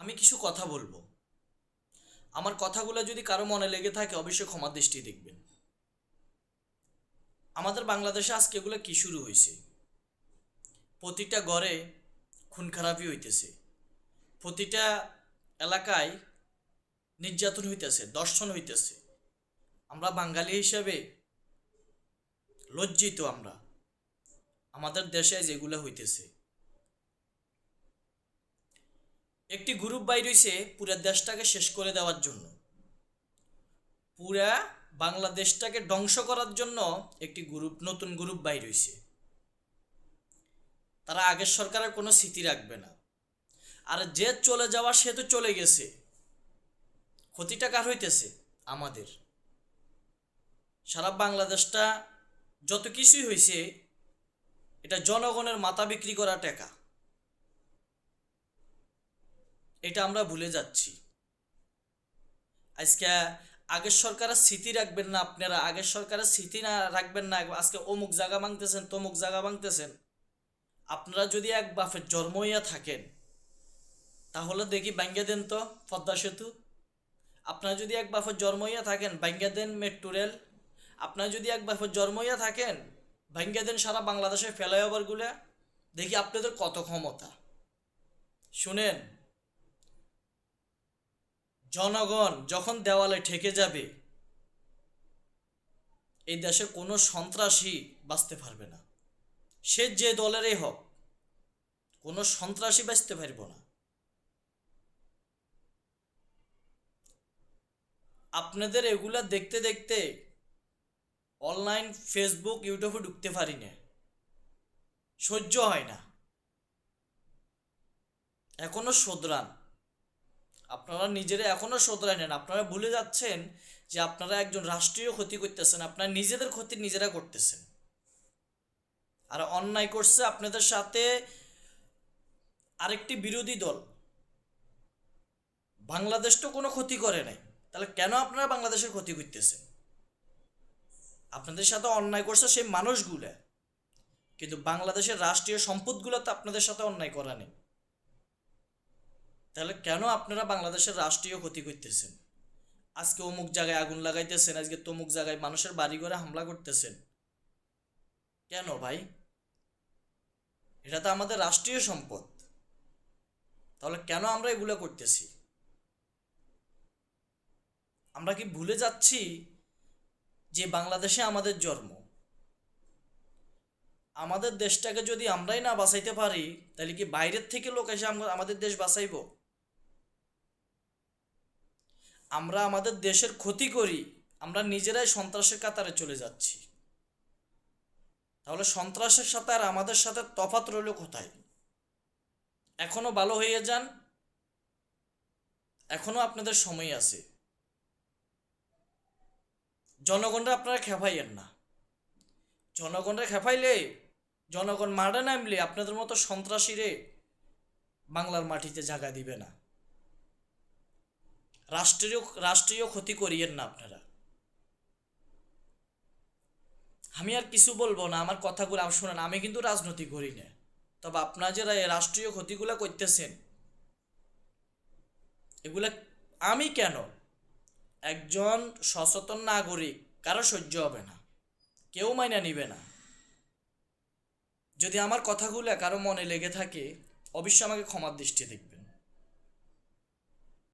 আমি কিছু কথা বলব। আমার কথাগুলো যদি কারও মনে লেগে থাকে, অবশ্যই ক্ষমা দৃষ্টি দেখবেন। আমাদের বাংলাদেশে আজকে এগুলো কি শুরু হয়েছে? প্রতিটা ঘরে খুন খারাপই হইতেছে। প্রতিটা এলাকায় নির্যাতন হইতেছে, দর্শন হইতেছে। আমরা বাঙালি হিসাবে লজ্জিত আমরা। আমাদের দেশে যেগুলো হইতেছে একটি গ্রুপ বাইর রয়েছে পুরা দেশটাকে শেষ করে দেওয়ার জন্য। পুরা বাংলাদেশটাকে ধ্বংস করার জন্য একটি গ্রুপ, নতুন গ্রুপ বাইর রয়েছে তারা আগের সরকারের কোনো স্মৃতি রাখবে না। আর যে চলে যাওয়া, সে তো চলে গেছে। ক্ষতিটা কার হইতেছে? আমাদের। সারা বাংলাদেশটা যত কিছুই হয়েছে এটা জনগণের মাথা বিক্রি করা টাকা। এটা আমরা ভুলে যাচ্ছি। আজকে আগের সরকারের স্মৃতি রাখবেন না আপনারা, আগের সরকারের স্মৃতি না রাখবেন না আজকে অমুক জায়গা ভাঙতেছেন, তমুক জায়গা ভাঙতেছেন। আপনারা যদি এক বাফের জন্ম হইয়া থাকেন, তাহলে দেখি ব্যাঙ্গে দেন তো পদ্মা সেতু। আপনারা যদি এক বাফের জন্ম হইয়া থাকেন ব্যাঙ্গে দেন মেট্রো রেল। আপনারা যদি এক বাফের জন্ম হইয়া থাকেন ব্যাঙ্গে দেন সারা বাংলাদেশের ফ্লাইওভারগুলো। দেখি আপনাদের কত ক্ষমতা। শুনেন জনগণ যখন দেওয়ালে ঠেকে যাবে, এই দেশে কোনো সন্ত্রাসী বাঁচতে পারবে না। সে যে দলেরই হোক, কোনো সন্ত্রাসী বাঁচতে পারব না। আপনাদের এগুলা দেখতে দেখতে অনলাইন ফেসবুক, ইউটিউবে ঢুকতে পারি না। সহ্য হয় না। এখনও শোধরান। আপনারা নিজেরা এখনও শোধরায় নেন। আপনারা ভুলে যাচ্ছেন যে আপনারা একজন রাষ্ট্রীয় ক্ষতি করতেছেন, আপনারা নিজেদের ক্ষতি নিজেরা করতেছেন। আর অন্যায় করছে আপনাদের সাথে আরেকটি বিরোধী দল। বাংলাদেশ তো কোনো ক্ষতি করে নাই। তাহলে কেন আপনারা বাংলাদেশের ক্ষতি করতেছেন? আপনাদের সাথে অন্যায় করছে সেই মানুষগুলা। কিন্তু বাংলাদেশের রাষ্ট্রীয় সম্পদগুলো তো আপনাদের সাথে অন্যায় করা নেই। তাহলে কেন আপনারা বাংলাদেশের রাষ্ট্রীয় ক্ষতি করতেছেন? আজকে অমুক জায়গায় আগুন লাগাইতেছেন, আজকে তমুক জায়গায় মানুষের বাড়ি ঘরে হামলা করতেছেন। কেন ভাই? এটা তো আমাদের রাষ্ট্রীয় সম্পদ। তাহলে কেন আমরা এগুলো করতেছি? আমরা কি ভুলে যাচ্ছি যে বাংলাদেশে আমাদের জন্ম? আমাদের দেশটাকে যদি আমরাই না বাঁচাইতে পারি, তাহলে কি বাইরের থেকে লোক এসে আমাদের দেশ বাঁচাইব? আমরা আমাদের দেশের ক্ষতি করি, আমরা নিজেরাই সন্ত্রাসের কাতারে চলে যাচ্ছি। তাহলে সন্ত্রাসের সাথে আর আমাদের সাথে তফাত রইল কোথায়? এখনও ভালো হয়ে যান, এখনও আপনাদের সময় আছে। জনগণরা আপনারা খেপাইয়েন না। জনগণরা খেপাইলে, জনগণ মারা নামলে আপনাদের মতো সন্ত্রাসীরে বাংলার মাটিতে জায়গা দিবে না। রাষ্ট্রীয় রাষ্ট্রীয় ক্ষতি করিয়েন না আপনারা। আমি আর কিছু বলব না, আমার কথাগুলো আপ- শুনেন, আমি কিন্তু রাজনীতি করি না। তবে আপনারা যারা এই রাষ্ট্রীয় ক্ষতিগুলো করতেছেন, এগুলা আমি কেন? একজন সচেতন নাগরিক, কারও সহ্য হবে না, কেউ মাইনা নিবে না। যদি আমার কথাগুলো কারও মনে লেগে থাকে, অবশ্যই আমাকে ক্ষমার দৃষ্টি দেখবে